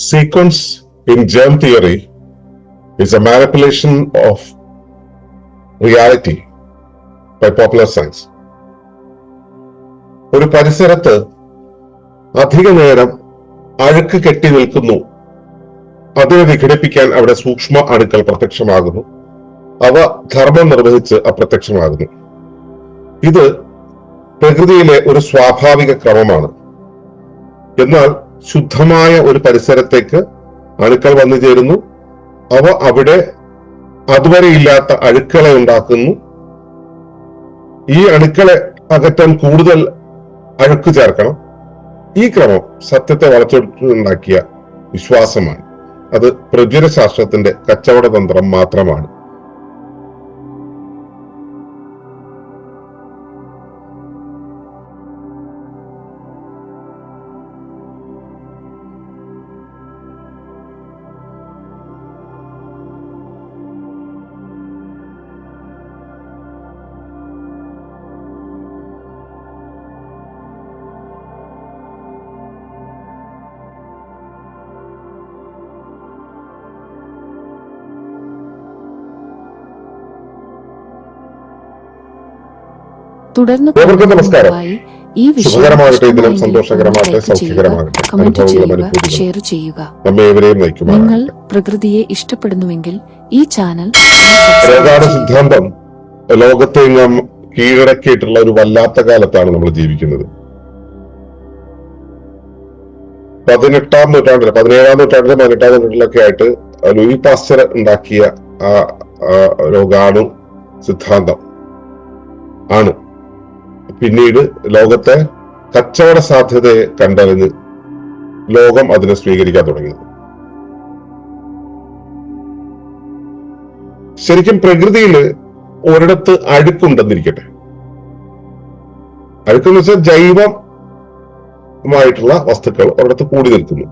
Sequence in germ theory is a manipulation of reality by popular science. ഒരു പരിസരത്ത് അധിക നേരം അഴുക്ക് കെട്ടി നിൽക്കുന്നു. അതിനെ വിഘടിപ്പിക്കാൻ അവിടെ സൂക്ഷ്മ അണുക്കൾ പ്രത്യക്ഷമാകുന്നു. അവ ധർമ്മം നിർവഹിച്ച് അപ്രത്യക്ഷമാകുന്നു. ഇത് പ്രകൃതിയിലെ ഒരു സ്വാഭാവിക ക്രമമാണ്. എന്നാൽ ശുദ്ധമായ ഒരു പരിസരത്തേക്ക് അണുക്കൾ വന്നു ചേരുന്നു. അവ അവിടെ അതുവരെ ഇല്ലാത്ത അഴുക്കളെ ഉണ്ടാക്കുന്നു. ഈ അണുക്കളെ അകറ്റാൻ കൂടുതൽ അഴുക്ക് ചേർക്കണം. ഈ ക്രമം സത്യത്തെ വളച്ചൊടുക്കുണ്ടാക്കിയ വിശ്വാസമാണ്. അത് പ്രചുരശാസ്ത്രത്തിന്റെ കച്ചവട തന്ത്രം മാത്രമാണ്. തുടർന്ന് നമസ്കാരം. ഈ സുഖകരമാകട്ടെ സന്തോഷകരമാകട്ടെ സൗഖ്യകരമാകട്ടെ. കമന്റ് ചെയ്യുക ഷെയർ ചെയ്യുക. നിങ്ങൾ പ്രകൃതിയെ ഇഷ്ടപ്പെടുന്നുവെങ്കിൽ ഈ ചാനൽ പ്രധാന സിദ്ധാന്തം ലോകത്തെങ്ങും കീഴടക്കിയിട്ടുള്ള ഒരു വല്ലാത്ത കാലത്താണ് നമ്മൾ ജീവിക്കുന്നത്. പതിനെട്ടാം നൂറ്റാണ്ടിലെ പതിനേഴാം നൂറ്റാണ്ടിലും പതിനെട്ടാം നൂറ്റാണ്ടിലൊക്കെ ആയിട്ട് ലൂയി പാസ്റ്റർ ഉണ്ടാക്കിയ ആ രോഗാണു സിദ്ധാന്തം ആണ്. പിന്നീട് ലോകത്തെ കച്ചവട സാധ്യതയെ കണ്ടറിഞ്ഞ് ലോകം അതിനെ സ്വീകരിക്കാൻ തുടങ്ങിയത്. ശരിക്കും പ്രകൃതിയിൽ ഒരിടത്ത് അഴുക്കുണ്ടെന്നിരിക്കട്ടെ അഴുക്കെന്ന് വെച്ചാൽ ജൈവമായിട്ടുള്ള വസ്തുക്കൾ ഒരിടത്ത് കൂടി നിൽക്കുന്നു.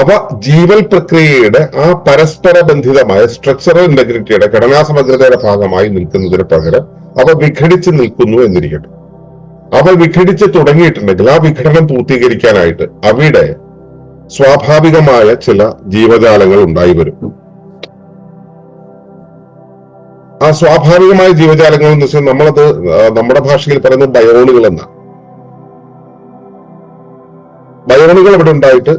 അവ ജീവൽ പ്രക്രിയയുടെ ആ പരസ്പര ബന്ധിതമായ സ്ട്രക്ചറൽ ഇന്റഗ്രിറ്റിയുടെ ഘടനാ സമഗ്രതയുടെ ഭാഗമായി നിൽക്കുന്നതിന് പകരം അവ വിഘടിച്ച് നിൽക്കുന്നു എന്നിരിക്കട്ടെ. അവ വിഘടിച്ച് തുടങ്ങിയിട്ടുണ്ടെങ്കിൽ ആ വിഘടനം പൂർത്തീകരിക്കാനായിട്ട് അവിടെ സ്വാഭാവികമായ ചില ജീവജാലങ്ങൾ ഉണ്ടായി വരും. ആ സ്വാഭാവികമായ ജീവജാലങ്ങൾ എന്ന് വെച്ചാൽ നമ്മളത് നമ്മുടെ ഭാഷയിൽ പറയുന്ന ബയോണുകൾ എന്നാണ് ബയോണുകൾ ഇവിടെ ഉണ്ടായിട്ട്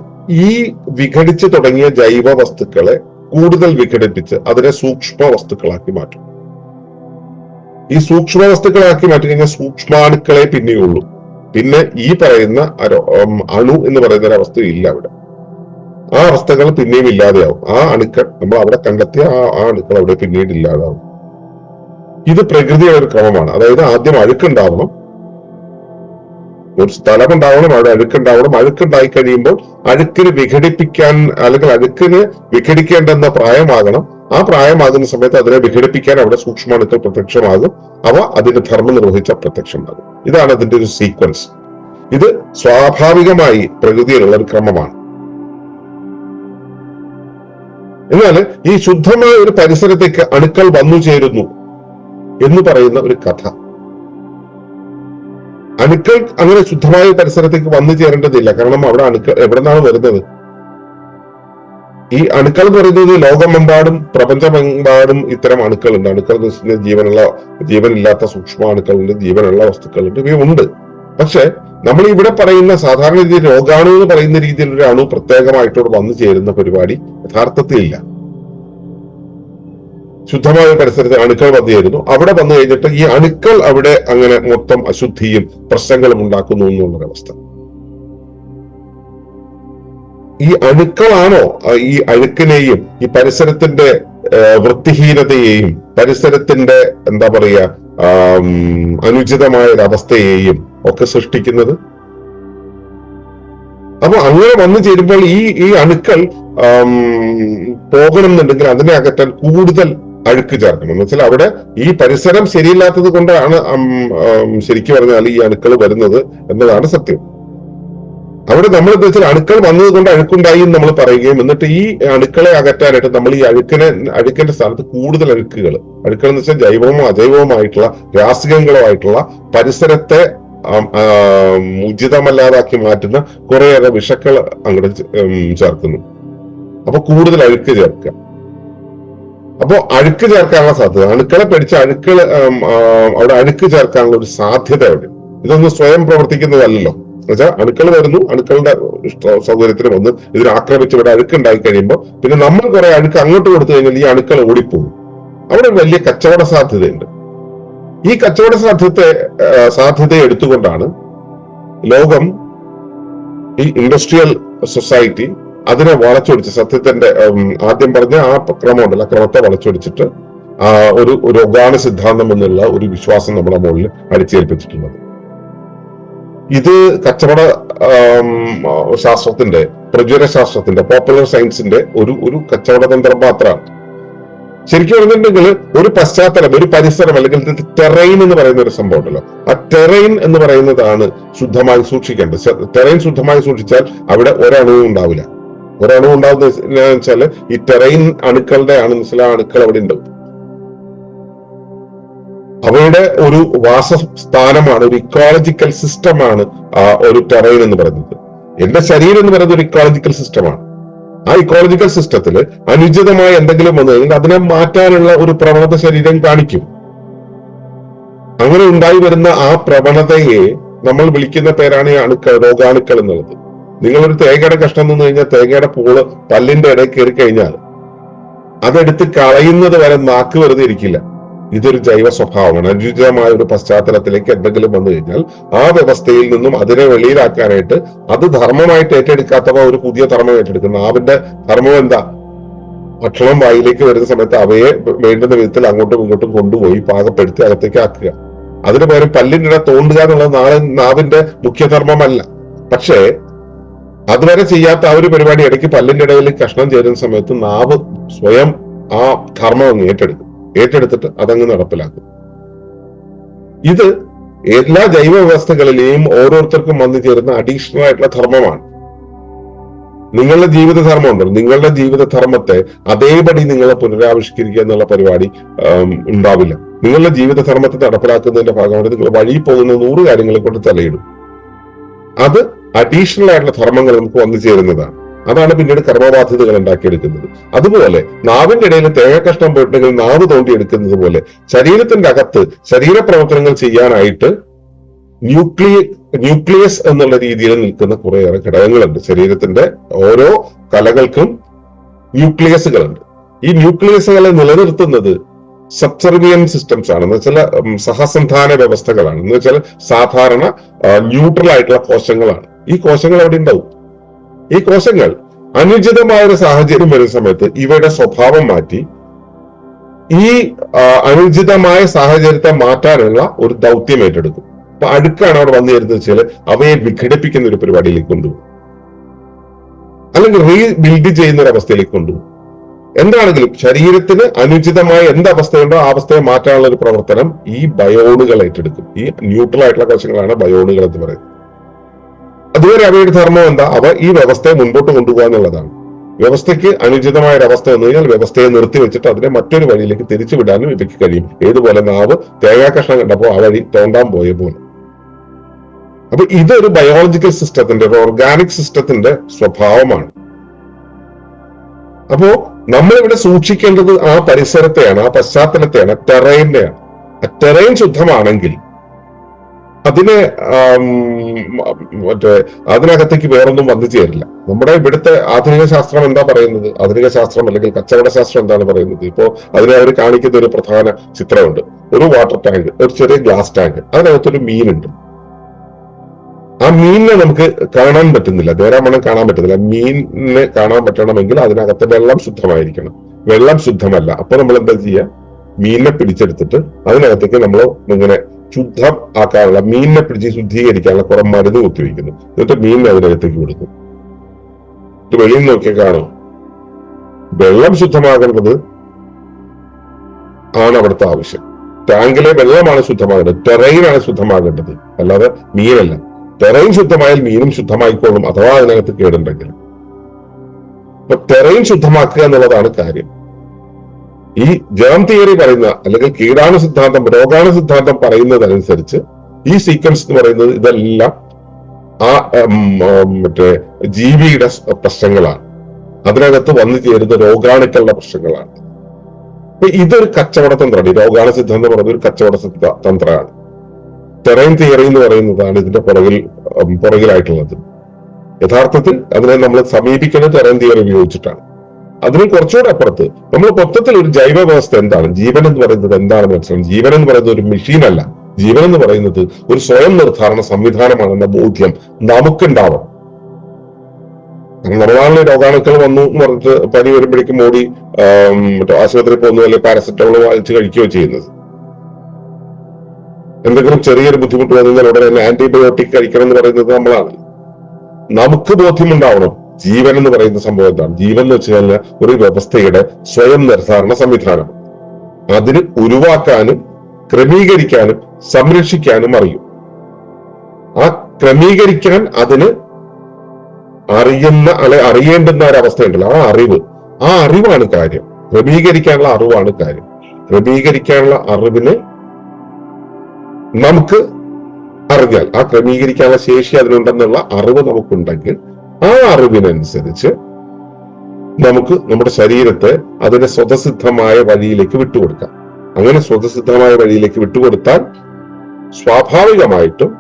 ഈ വിഘടിച്ച് തുടങ്ങിയ ജൈവ വസ്തുക്കളെ കൂടുതൽ വിഘടിപ്പിച്ച് അതിനെ സൂക്ഷ്മ വസ്തുക്കളാക്കി മാറ്റും. ഈ സൂക്ഷ്മ വസ്തുക്കളാക്കി മാറ്റി കഴിഞ്ഞാൽ സൂക്ഷ്മാണുക്കളെ പിന്നെയുള്ളൂ പിന്നെ ഈ പറയുന്ന അണു എന്ന് പറയുന്ന ഒരു അവസ്ഥ ഇല്ല അവിടെ. ആ അവസ്ഥകൾ പിന്നെയും ഇല്ലാതെയാവും. ആ അണുക്കൾ നമ്മൾ അവിടെ കണ്ടെത്തിയ ആ ആ അണുക്കൾ അവിടെ പിന്നീട് ഇല്ലാതാവും. ഇത് പ്രകൃതിയുടെ ഒരു ക്രമമാണ്. അതായത് ആദ്യം അഴുക്കുണ്ടാവണം. ഒരു സ്ഥലം ഉണ്ടാവണം അവിടെ അഴുക്കുണ്ടാവണം. അഴുക്കുണ്ടായി കഴിയുമ്പോൾ അഴുക്കിന് വിഘടിപ്പിക്കാൻ അല്ലെങ്കിൽ അഴുക്കിന് വിഘടിക്കേണ്ടെന്ന പ്രായമാകണം. ആ പ്രായമാകുന്ന സമയത്ത് അതിനെ വിഘടിപ്പിക്കാൻ അവിടെ സൂക്ഷ്മാണുക്കൾ പ്രത്യക്ഷമാകും. അവ അതിന്റെ ധർമ്മം നിർവഹിച്ച പ്രത്യക്ഷമാകും. ഇതാണ് അതിന്റെ ഒരു സീക്വൻസ് ഇത് സ്വാഭാവികമായി പ്രകൃതിയിലുള്ള ഒരു ക്രമമാണ്. എന്നാൽ ഈ ശുദ്ധമായ ഒരു പരിസരത്തേക്ക് അണുക്കൾ വന്നു ചേരുന്നു എന്ന് പറയുന്ന ഒരു കഥ. അണുക്കൾ അങ്ങനെ ശുദ്ധമായ പരിസരത്തേക്ക് വന്നു ചേരേണ്ടതില്ല. കാരണം അവിടെ അണുക്കൾ എവിടെ നിന്നാണ് വരുന്നത്? ഈ അണുക്കൾ എന്ന് പറയുന്നത് ലോകമെമ്പാടും പ്രപഞ്ചമെമ്പാടും ഇത്തരം അണുക്കളുണ്ട് അണുക്കൾ എന്ന് വെച്ചാൽ ജീവനുള്ള ജീവനില്ലാത്ത സൂക്ഷ്മ അണുക്കളുണ്ട് ജീവനുള്ള വസ്തുക്കളുണ്ട് ഇവയുണ്ട് പക്ഷെ നമ്മൾ ഇവിടെ പറയുന്ന സാധാരണ രീതിയിൽ രോഗാണു എന്ന് പറയുന്ന രീതിയിൽ ഒരു അണു പ്രത്യേകമായിട്ടോട് വന്നു ചേരുന്ന പരിപാടി യഥാർത്ഥത്തിൽ ഇല്ല. ശുദ്ധമായ പരിസരത്ത് അണുക്കൾ വന്നു ചേരുന്നു. അവിടെ വന്നു കഴിഞ്ഞിട്ട് ഈ അണുക്കൾ അവിടെ അങ്ങനെ മൊത്തം അശുദ്ധിയും പ്രശ്നങ്ങളും ഉണ്ടാക്കുന്നു എന്നുള്ളൊരവസ്ഥ ഈ അഴുക്കളാണോ ഈ അഴുക്കിനെയും ഈ പരിസരത്തിന്റെ വൃത്തിഹീനതയെയും പരിസരത്തിന്റെ എന്താ പറയുക അനുചിതമായ ഒരു അവസ്ഥയെയും ഒക്കെ സൃഷ്ടിക്കുന്നത്? അപ്പൊ അങ്ങനെ വന്നു ചേരുമ്പോൾ ഈ ഈ അണുക്കൾ പോകണം എന്നുണ്ടെങ്കിൽ അതിനെ അകറ്റാൻ കൂടുതൽ അഴുക്ക് ചേർക്കണം. എന്ന് വെച്ചാൽ അവിടെ ഈ പരിസരം ശരിയില്ലാത്തത് കൊണ്ടാണ് ശരിക്കും പറഞ്ഞാൽ ഈ അണുക്കൾ വരുന്നത് എന്നതാണ് സത്യം. അവിടെ നമ്മൾ വെച്ചാൽ അണുക്കൾ വന്നത് കൊണ്ട് അഴുക്കുണ്ടായി എന്ന് നമ്മൾ പറയുകയും എന്നിട്ട് ഈ അണുക്കളെ അകറ്റാനായിട്ട് നമ്മൾ ഈ അഴുക്കിനെ അഴുക്കിന്റെ സ്ഥാനത്ത് കൂടുതൽ അഴുക്കുകൾ. അഴുക്കൾ എന്ന് വെച്ചാൽ ജൈവമോ അജൈവവുമായിട്ടുള്ള രാസികങ്ങളോ ആയിട്ടുള്ള പരിസരത്തെ ഉചിതമല്ലാതാക്കി മാറ്റുന്ന കുറേയേറെ വിഷക്കൾ അങ്ങോട്ട് ചേർക്കുന്നു. അപ്പൊ കൂടുതൽ അഴുക്ക് ചേർക്കുക. അപ്പോ അഴുക്ക് ചേർക്കാനുള്ള സാധ്യത. അണുക്കളെ പേടിച്ച് അഴുക്കൾ അവിടെ അഴുക്ക് ചേർക്കാനുള്ള ഒരു സാധ്യത അവിടെ. ഇതൊന്നും സ്വയം പ്രവർത്തിക്കുന്നതല്ലല്ലോ. എന്നുവെച്ചാൽ അണുക്കൾ വരുന്നു അണുക്കളുടെ സൗകര്യത്തിന് വന്ന് ഇതിനെ ആക്രമിച്ച് ഇവിടെ അഴുക്ക് ഉണ്ടായി കഴിയുമ്പോൾ പിന്നെ നമ്മൾ കുറെ അഴുക്ക് അങ്ങോട്ട് കൊടുത്തു കഴിഞ്ഞാൽ ഈ അണുക്കൾ ഓടിപ്പോകും. അവിടെ വലിയ കച്ചവട സാധ്യതയുണ്ട്. ഈ കച്ചവട സാധ്യത സാധ്യത എടുത്തുകൊണ്ടാണ് ലോകം ഈ ഇൻഡസ്ട്രിയൽ സൊസൈറ്റി അതിനെ വളച്ചൊടിച്ച് സത്യത്തിന്റെ ആദ്യം പറഞ്ഞ ആ ക്രമമുണ്ടല്ലോ ക്രമത്തെ വളച്ചൊടിച്ചിട്ട് ഒരു ഒരു ഒഗാണ സിദ്ധാന്തം എന്നുള്ള ഒരു വിശ്വാസം നമ്മുടെ മുകളിൽ അടിച്ചേൽപ്പിച്ചിട്ടുള്ളത്. ഇത് കച്ചവട ശാസ്ത്രത്തിന്റെ പ്രചുര ശാസ്ത്രത്തിന്റെ പോപ്പുലർ സയൻസിന്റെ ഒരു ഒരു കച്ചവട തന്ത്രം മാത്രമാണ്. ശരിക്കും പറഞ്ഞിട്ടുണ്ടെങ്കിൽ ഒരു പശ്ചാത്തലം ഒരു പരിസരം അല്ലെങ്കിൽ ടെറൈൻ എന്ന് പറയുന്ന ഒരു സംഭവം ഉണ്ടല്ലോ. ആ ടെറൈൻ എന്ന് പറയുന്നതാണ് ശുദ്ധമായി സൂക്ഷിക്കേണ്ടത്. ടെറൈൻ ശുദ്ധമായി സൂക്ഷിച്ചാൽ അവിടെ ഒരണുവും ഉണ്ടാവില്ല. ഒരണുവും ഉണ്ടാവുന്ന വെച്ചാൽ ഈ ടെറൈൻ അണുക്കളുടെ ആണ് ചില അണുക്കൾ അവിടെ ഉണ്ടാവും. അവയുടെ ഒരു വാസസ്ഥാനമാണ് ഒരു ഇക്കോളജിക്കൽ സിസ്റ്റമാണ് ആ ഒരു ടെറൈൻ എന്ന് പറയുന്നത്. എന്റെ ശരീരം എന്ന് പറയുന്നത് ഒരു ഇക്കോളജിക്കൽ സിസ്റ്റമാണ് ആ ഇക്കോളജിക്കൽ സിസ്റ്റത്തിൽ അനുചിതമായ എന്തെങ്കിലും വന്നു കഴിഞ്ഞാൽ അതിനെ മാറ്റാനുള്ള ഒരു പ്രവണത ശരീരം കാണിക്കും. അങ്ങനെ ഉണ്ടായി വരുന്ന ആ പ്രവണതയെ നമ്മൾ വിളിക്കുന്ന പേരാണ് അണുക്കൾ രോഗാണുക്കൾ എന്നുള്ളത്. നിങ്ങളൊരു തേങ്ങയുടെ കഷ്ണം നിന്ന് കഴിഞ്ഞാൽ തേങ്ങയുടെ പൂൾ പല്ലിന്റെ ഇടയിൽ കയറി കഴിഞ്ഞാൽ അതെടുത്ത് കളയുന്നത് വരെ നാക്ക് വെറുതെ ഇരിക്കില്ല. ഇതൊരു ജൈവ സ്വഭാവമാണ്. അനുചിതമായ ഒരു പശ്ചാത്തലത്തിലേക്ക് എന്തെങ്കിലും വന്നു കഴിഞ്ഞാൽ ആ വ്യവസ്ഥയിൽ നിന്നും അതിനെ വെളിയിലാക്കാനായിട്ട് അത് ധർമ്മമായിട്ട് ഏറ്റെടുക്കാത്തവ ഒരു പുതിയ ധർമ്മം ഏറ്റെടുക്കുന്നു. അവന്റെ ധർമ്മം എന്താ? ഭക്ഷണം വായിലേക്ക് വരുന്ന സമയത്ത് അവയെ വേണ്ടുന്ന വിധത്തിൽ അങ്ങോട്ടും ഇങ്ങോട്ടും കൊണ്ടുപോയി പാകപ്പെടുത്തി അകത്തേക്ക് ആക്കുക. അതിന് പകരം പല്ലിന്റെ ഇട തോണ്ടുക എന്നുള്ളത് നാളെ നാവിന്റെ മുഖ്യധർമ്മമല്ല പക്ഷേ അതുവരെ ചെയ്യാത്ത ആ ഒരു പരിപാടി ഇടയ്ക്ക് പല്ലിന്റെ ഇടയിൽ കഷ്ണം ചേരുന്ന സമയത്ത് നാവ് സ്വയം ആ ധർമ്മം ഏറ്റെടുക്കും. ഏറ്റെടുത്തിട്ട് അതങ്ങ് നടപ്പിലാക്കും. ഇത് എല്ലാ ജൈവ വ്യവസ്ഥകളിലെയും ഓരോരുത്തർക്കും വന്നു ചേരുന്ന അഡീഷണൽ ആയിട്ടുള്ള ധർമ്മമാണ്. നിങ്ങളുടെ ജീവിത ധർമ്മം ഉണ്ടല്ലോ നിങ്ങളുടെ ജീവിത ധർമ്മത്തെ അതേപടി നിങ്ങളെ പുനരാവിഷ്കരിക്കുക എന്നുള്ള പരിപാടി ഉണ്ടാവില്ല. നിങ്ങളുടെ ജീവിത ധർമ്മത്തെ നടപ്പിലാക്കുന്നതിന്റെ ഭാഗമായിട്ട് നിങ്ങൾ വഴി പോകുന്ന നൂറ് കാര്യങ്ങളെ കൊണ്ട് തലയിടും. അത് അഡീഷണൽ ആയിട്ടുള്ള ധർമ്മങ്ങൾ നമുക്ക് വന്നു ചേരുന്നതാണ്. അതാണ് പിന്നീട് കർമ്മബാധ്യതകൾ ഉണ്ടാക്കിയെടുക്കുന്നത്. അതുപോലെ നാവിന്റെ ഇടയിൽ തേങ്ങക്കഷ്ണം പോയിട്ടുണ്ടെങ്കിൽ നാവ് തോണ്ടിയെടുക്കുന്നത് പോലെ ശരീരത്തിന്റെ അകത്ത് ശരീരപ്രവർത്തനങ്ങൾ ചെയ്യാനായിട്ട് ന്യൂക്ലിയ ന്യൂക്ലിയസ് എന്നുള്ള രീതിയിൽ നിൽക്കുന്ന കുറേയേറെ ഘടകങ്ങളുണ്ട്. ശരീരത്തിന്റെ ഓരോ കലകൾക്കും ന്യൂക്ലിയസുകളുണ്ട്. ഈ ന്യൂക്ലിയസുകളെ നിലനിർത്തുന്നത് സബ്സർവിയൻ സിസ്റ്റംസ് ആണ്. എന്ന് വെച്ചാൽ സഹസന്ധാന വ്യവസ്ഥകളാണ്. എന്ന് വെച്ചാൽ സാധാരണ ന്യൂട്രൽ ആയിട്ടുള്ള കോശങ്ങളാണ്. ഈ കോശങ്ങൾ അവിടെ ഉണ്ടാവും. ഈ കോശങ്ങൾ അനുചിതമായ ഒരു സാഹചര്യം വരുന്ന സമയത്ത് ഇവയുടെ സ്വഭാവം മാറ്റി ഈ അനുചിതമായ സാഹചര്യത്തെ മാറ്റാനുള്ള ഒരു ദൗത്യം ഏറ്റെടുക്കും. അപ്പൊ അടുക്കാണ് അവിടെ വന്നു ചേരുന്നത് വെച്ചാൽ അവയെ വിഘടിപ്പിക്കുന്ന ഒരു പരിപാടിയിലേക്ക് കൊണ്ടുപോകും. അല്ലെങ്കിൽ റീബിൽഡ് ചെയ്യുന്ന ഒരു അവസ്ഥയിലേക്ക് കൊണ്ടുപോകും. എന്താണെങ്കിലും ശരീരത്തിന് അനുചിതമായ എന്ത് അവസ്ഥയുണ്ടോ ആ അവസ്ഥയെ മാറ്റാനുള്ള ഒരു പ്രവർത്തനം ഈ ബയോണുകൾ ഏറ്റെടുക്കും. ഈ ന്യൂട്രൽ ആയിട്ടുള്ള കോശങ്ങളാണ് ബയോണുകൾ എന്ന് പറയുന്നത്. അതുവരെ അവയുടെ ധർമ്മം എന്താ? അവ ഈ വ്യവസ്ഥയെ മുൻപോട്ട് കൊണ്ടുപോകുക എന്നുള്ളതാണ്. വ്യവസ്ഥയ്ക്ക് അനുചിതമായ ഒരു അവസ്ഥ വന്നു കഴിഞ്ഞാൽ വ്യവസ്ഥയെ നിർത്തി വെച്ചിട്ട് അതിനെ മറ്റൊരു വഴിയിലേക്ക് തിരിച്ചു വിടാനും ഇവയ്ക്ക് കഴിയും. ഏതുപോലെ നാവ് തേങ്ങാകഷ്ണം കണ്ടപ്പോൾ ആ വഴി തോണ്ടാൻ പോയ പോലെ. അപ്പൊ ഇതൊരു ബയോളജിക്കൽ സിസ്റ്റത്തിന്റെ ഒരു ഓർഗാനിക് സിസ്റ്റത്തിന്റെ സ്വഭാവമാണ്. അപ്പോ നമ്മളിവിടെ സൂക്ഷിക്കേണ്ടത് ആ പരിസരത്തെയാണ് ആ പശ്ചാത്തലത്തെയാണ് ടെറൈനെയാണ് ടെറൈൻ ശുദ്ധമാണെങ്കിൽ അതിനെ മറ്റേ അതിനകത്തേക്ക് വേറൊന്നും വന്നു ചേരില്ല നമ്മുടെ ഇവിടുത്തെ ആധുനിക ശാസ്ത്രം എന്താ പറയുന്നത്? ആധുനിക ശാസ്ത്രം അല്ലെങ്കിൽ കച്ചവട ശാസ്ത്രം എന്താണ് പറയുന്നത്? ഇപ്പോ അതിനെ അവർ കാണിക്കുന്ന ഒരു പ്രധാന ചിത്രമുണ്ട്. ഒരു വാട്ടർ ടാങ്ക് ഒരു ചെറിയ ഗ്ലാസ് ടാങ്ക്. അതിനകത്തൊരു മീനുണ്ട്. ആ മീനിനെ നമുക്ക് കാണാൻ പറ്റുന്നില്ല. നേരാമണം കാണാൻ പറ്റുന്നില്ല. മീനിനെ കാണാൻ പറ്റണമെങ്കിൽ അതിനകത്ത് വെള്ളം ശുദ്ധമായിരിക്കണം. വെള്ളം ശുദ്ധമല്ല. അപ്പൊ നമ്മൾ എന്താ ചെയ്യുക മീനിനെ പിടിച്ചെടുത്തിട്ട് അതിനകത്തേക്ക് നമ്മൾ ഇങ്ങനെ ശുദ്ധം ആക്കാനുള്ള മീനിനെ പിടിച്ച് ശുദ്ധീകരിക്കാനുള്ള കുറെ മരുന്ന് കുത്തിവെക്കുന്നു. എന്നിട്ട് മീനിനെ അതിനകത്തേക്ക് കൊടുക്കും. ഇത് വെളിയിൽ നോക്കിയാൽ കാണോ. വെള്ളം ശുദ്ധമാകേണ്ടത് ആണ് അവിടുത്തെ ആവശ്യം. ടാങ്കിലെ വെള്ളമാണ് ശുദ്ധമാകേണ്ടത്. ടെറൈനാണ് ശുദ്ധമാകേണ്ടത്. അല്ലാതെ മീനല്ല. ടെറൈൻ ശുദ്ധമായാൽ മീനും ശുദ്ധമായിക്കോളും. അഥവാ അതിനകത്ത് കേടുണ്ടെങ്കിൽ. അപ്പൊ ടെറൈൻ ശുദ്ധമാക്കുക എന്നുള്ളതാണ് കാര്യം. ഈ ജേം തിയറി പറയുന്ന അല്ലെങ്കിൽ കീടാണു സിദ്ധാന്തം രോഗാണു സിദ്ധാന്തം പറയുന്നതനുസരിച്ച് ഈ സീക്വൻസ് എന്ന് പറയുന്നത് ഇതെല്ലാം ആ മറ്റേ ജീവിയുടെ പ്രശ്നങ്ങളാണ്. അതിനകത്ത് വന്നു ചേരുന്ന രോഗാണുക്കളുടെ പ്രശ്നങ്ങളാണ്. അപ്പൊ ഇതൊരു കച്ചവട തന്ത്രമാണ്. ഈ രോഗാണു സിദ്ധാന്തം പറയുന്നത് ഒരു കച്ചവട തന്ത്രമാണ്. തെറൈൻ തിയറി എന്ന് പറയുന്നതാണ് ഇതിന്റെ പുറകിൽ പുറകിലായിട്ടുള്ളത്. യഥാർത്ഥത്തിൽ അതിനെ നമ്മൾ സമീപിക്കുന്നത് തെറൈൻ തിയറി ഉപയോഗിച്ചിട്ടാണ്. അതിന് കുറച്ചുകൂടെ അപ്പുറത്ത്. നമ്മൾ മൊത്തത്തിൽ ഒരു ജൈവ വ്യവസ്ഥ എന്താണ്? ജീവൻ എന്ന് പറയുന്നത് എന്താണെന്ന് മനസ്സിലാവും ജീവൻ എന്ന് പറയുന്നത് ഒരു മെഷീൻ അല്ല. ജീവൻ എന്ന് പറയുന്നത് ഒരു സ്വയം നിർദ്ധാരണ സംവിധാനമാണെന്ന ബോധ്യം നമുക്കുണ്ടാവണം. നമ്മളാണല്ലോ രോഗാണുക്കൾ വന്നു എന്ന് പറഞ്ഞിട്ട് പനി വരുമ്പോഴേക്കും ഓടി മറ്റോ ആശുപത്രിയിൽ പോകുന്നു അല്ലെങ്കിൽ പാരസെറ്റമോൾ വാങ്ങിച്ച് കഴിക്കുകയോ ചെയ്യുന്നത്. എന്തെങ്കിലും ചെറിയൊരു ബുദ്ധിമുട്ട് വന്നാൽ ഉടനെ ആന്റിബയോട്ടിക് കഴിക്കണം എന്ന് പറയുന്നത് നമ്മളാണ്. നമുക്ക് ബോധ്യമുണ്ടാവണം. ജീവൻ എന്ന് പറയുന്ന സംഭവം എന്താണ്? ജീവൻ എന്ന് വെച്ച് കഴിഞ്ഞാൽ ഒരു വ്യവസ്ഥയുടെ സ്വയം നിർദ്ധാരണ സംവിധാനം. അതിന് ഉരുവാക്കാനും ക്രമീകരിക്കാനും സംരക്ഷിക്കാനും അറിയും. ആ ക്രമീകരിക്കാൻ അതിന് അറിയുന്ന അല്ലെ അറിയേണ്ടുന്ന ഒരു അവസ്ഥയുണ്ടല്ലോ. ആ അറിവ്. ആ അറിവാണ് കാര്യം. ക്രമീകരിക്കാനുള്ള അറിവാണ് കാര്യം. ക്രമീകരിക്കാനുള്ള അറിവിനെ നമുക്ക് അറിഞ്ഞാൽ ആ ക്രമീകരിക്കാനുള്ള ശേഷി അതിനുണ്ടെന്നുള്ള അറിവ് നമുക്കുണ്ടെങ്കിൽ ആ അറിവിനനുസരിച്ച് നമുക്ക് നമ്മുടെ ശരീരത്തെ അതിന്റെ സ്വതസിദ്ധമായ വഴിയിലേക്ക് വിട്ടുകൊടുക്കാം. അങ്ങനെ സ്വതസിദ്ധമായ വഴിയിലേക്ക് വിട്ടുകൊടുത്താൽ സ്വാഭാവികമായിട്ടും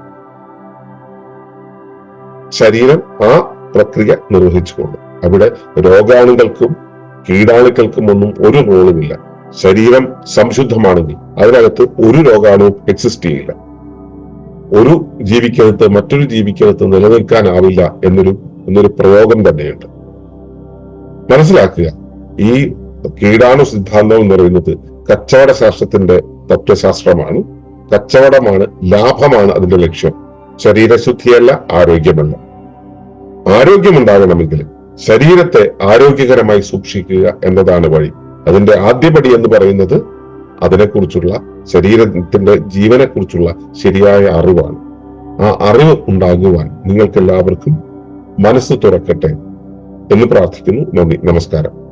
ശരീരം ആ പ്രക്രിയ നിർവഹിച്ചുകൊള്ളും അവിടെ രോഗാണുക്കൾക്കും കീടാണുക്കൾക്കും ഒന്നും ഒരു റോളുമില്ല. ശരീരം സംശുദ്ധമാണെങ്കിൽ അതിനകത്ത് ഒരു രോഗാണുവും എക്സിസ്റ്റ് ചെയ്യില്ല. ഒരു ജീവിക്കകത്ത് മറ്റൊരു ജീവിക്കകത്ത് നിലനിൽക്കാനാവില്ല എന്നൊരു എന്നൊരു പ്രയോഗം തന്നെയുണ്ട്. മനസ്സിലാക്കുക ഈ കീടാണു സിദ്ധാന്തം എന്ന് പറയുന്നത് കച്ചവട ശാസ്ത്രത്തിന്റെ തത്വശാസ്ത്രമാണ്. കച്ചവടമാണ് ലാഭമാണ് അതിന്റെ ലക്ഷ്യം. ശരീരശുദ്ധിയല്ല ആരോഗ്യമല്ല. ആരോഗ്യമുണ്ടാകണമെങ്കിൽ ശരീരത്തെ ആരോഗ്യകരമായി സൂക്ഷിക്കുക എന്നതാണ് വഴി. അതിന്റെ ആദ്യപടി എന്ന് പറയുന്നത് അതിനെക്കുറിച്ചുള്ള ശരീരത്തിന്റെ ജീവനെക്കുറിച്ചുള്ള ശരിയായ അറിവാണ്. ആ അറിവ് ഉണ്ടാകുവാൻ നിങ്ങൾക്ക് എല്ലാവർക്കും മനസ്സ് തുറക്കട്ടെ എന്ന് പ്രാർത്ഥിക്കുന്നു. നന്ദി. നമസ്കാരം.